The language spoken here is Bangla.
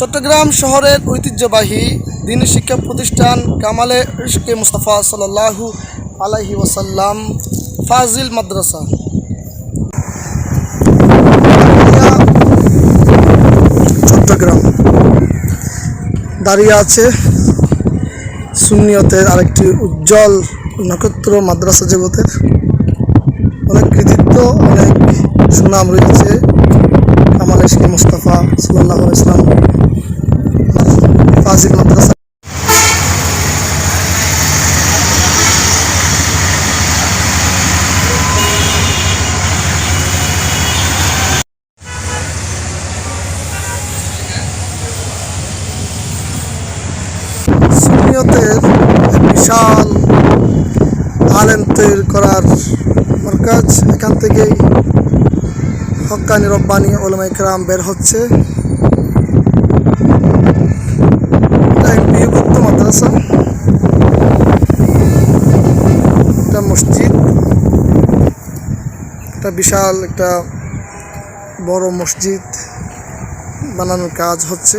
চট্টগ্রাম শহরের ঐতিহ্যবাহী দিনী শিক্ষা প্রতিষ্ঠান কামালে ইশকে মুস্তাফা সাল্লাল্লাহু আলাইহি ওয়াসাল্লাম ফাজিল মাদ্রাসা। চট্টগ্রাম। দাঁড়িয়ে আছে সুনিয়তের আরেকটি উজ্জ্বল নক্ষত্র মাদ্রাসা জগতের। অনেক কৃতিত্ব, অনেক সুনাম রয়েছে কামাল ইশকে মুস্তাফা সাল্লাহ ইসলাম ফাজিল মাদ্রাসা সুন্নিয়তের এক বিশাল আলেম তৈরি করার মার্কাজ এখান থেকেই হক্কানি রব্বানি ওলামা ইকরাম বের হচ্ছে এটা এক বিভক্ত মাদ্রাসা একটা মসজিদ একটা বিশাল একটা বড় মসজিদ বানানোর কাজ হচ্ছে।